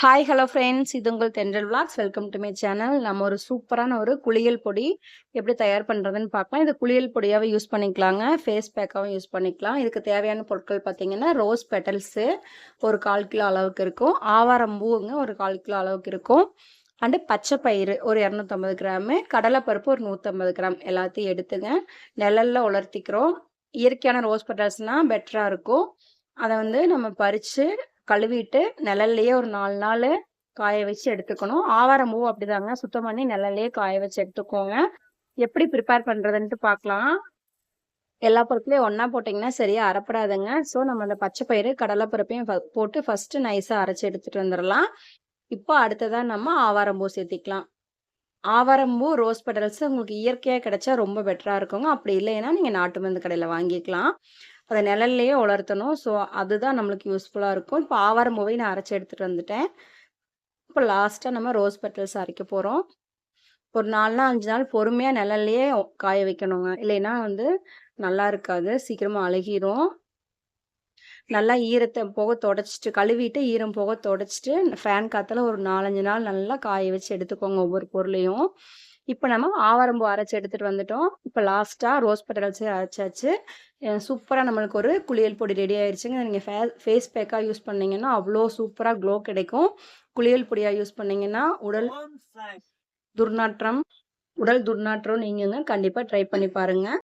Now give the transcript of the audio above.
Hi hello friends இது உங்கள் Thendral vlogs welcome to my channel நம்ம ஒரு சூப்பரான ஒரு குளியல் பொடி எப்படி தயார் பண்ணுறதுன்னு பார்க்கலாம். இது குளியல் பொடியாகவே யூஸ் பண்ணிக்கலாங்க. ஃபேஸ் பேக்காகவும் யூஸ் பண்ணிக்கலாம். இதுக்கு தேவையான பொருட்கள் பார்த்தீங்கன்னா ரோஸ் பெட்டல்ஸு ஒரு கால் கிலோ அளவுக்கு இருக்கும். ஆவாரம் பூவுங்க ஒரு கால் கிலோ அளவுக்கு இருக்கும். அண்டு பச்சை பயிறு ஒரு இரநூத்தம்பது கிராமு. கடலைப்பருப்பு ஒரு நூற்றம்பது கிராம். எல்லாத்தையும் எடுத்துங்க. நிழலில் உலர்த்திக்கிறோம். இயற்கையான ரோஸ் பெட்டல்ஸ்னால் பெட்டராக இருக்கும். அதை வந்து நம்ம பறித்து கழுவிட்டு நிழல்லையே ஒரு நாலு நாள் காய வச்சு எடுத்துக்கணும். ஆவாரம் பூ அப்படிதாங்க. சுத்தம் பண்ணி நிழல்லையே காய வச்சு எடுத்துக்கோங்க. எப்படி ப்ரிப்பேர் பண்ணுறதுன்ட்டு பார்க்கலாம். எல்லா பொருட்களையும் ஒன்றா போட்டிங்கன்னா சரியாக அரைப்படாதுங்க ஸோ நம்ம அந்த பச்சை பயிறு கடலைப்பருப்பையும் போட்டு ஃபஸ்ட்டு நைஸாக அரைச்சி எடுத்துகிட்டு வந்துடலாம். இப்போ அடுத்ததாக நம்ம ஆவாரம்பூ சேர்த்திக்கலாம். ஆவாரம்பூ ரோஸ் பெடல்ஸ் உங்களுக்கு இயற்கையாக கிடைச்சா ரொம்ப பெட்டராக இருக்குங்க. அப்படி இல்லைன்னா நீங்கள் நாட்டு மருந்து கடையில் வாங்கிக்கலாம். அதை நிழல்லையே உலர்த்தணும். ஸோ அதுதான் நம்மளுக்கு யூஸ்ஃபுல்லாக இருக்கும். இப்போ ஆவாரம் பூவை நான் அரைச்சி எடுத்துகிட்டு வந்துட்டேன். இப்போ லாஸ்ட்டாக நம்ம ரோஸ் பெட்டல்ஸ் அரைக்க போகிறோம் ஒரு நாலு நாள் அஞ்சு நாள் பொறுமையாக நிழல்லையே காய வைக்கணுங்க. இல்லைன்னா வந்து நல்லா இருக்காது. சீக்கிரமாக அழுகிரும். நல்லா ஈரத்தை போக தொடச்சிட்டு கழுவிட்டு ஈரம் போக தொடச்சிட்டு ஃபேன் காற்றுல ஒரு நாலஞ்சு நாள் நல்லா காய வச்சு எடுத்துக்கோங்க ஒவ்வொரு பொருளையும். இப்போ நம்ம ஆவாரம்பூ அரைச்சி எடுத்துகிட்டு வந்துட்டோம். இப்போ லாஸ்ட்டாக ரோஸ் பட்டல்ஸ் அரைச்சாச்சு. சூப்பராக நம்மளுக்கு ஒரு குளியல் பொடி ரெடி ஆயிடுச்சுங்க நீங்கள் ஃபே ஃபேஸ் பேக்காக யூஸ் பண்ணிங்கன்னா அவ்வளோ சூப்பராக க்ளோ கிடைக்கும். குளியல் பொடியாக யூஸ் பண்ணிங்கன்னா உடல் துர்நாற்றம் உடல் துர்நாற்றம் நீங்கங்க. கண்டிப்பாக ட்ரை பண்ணி பாருங்கள்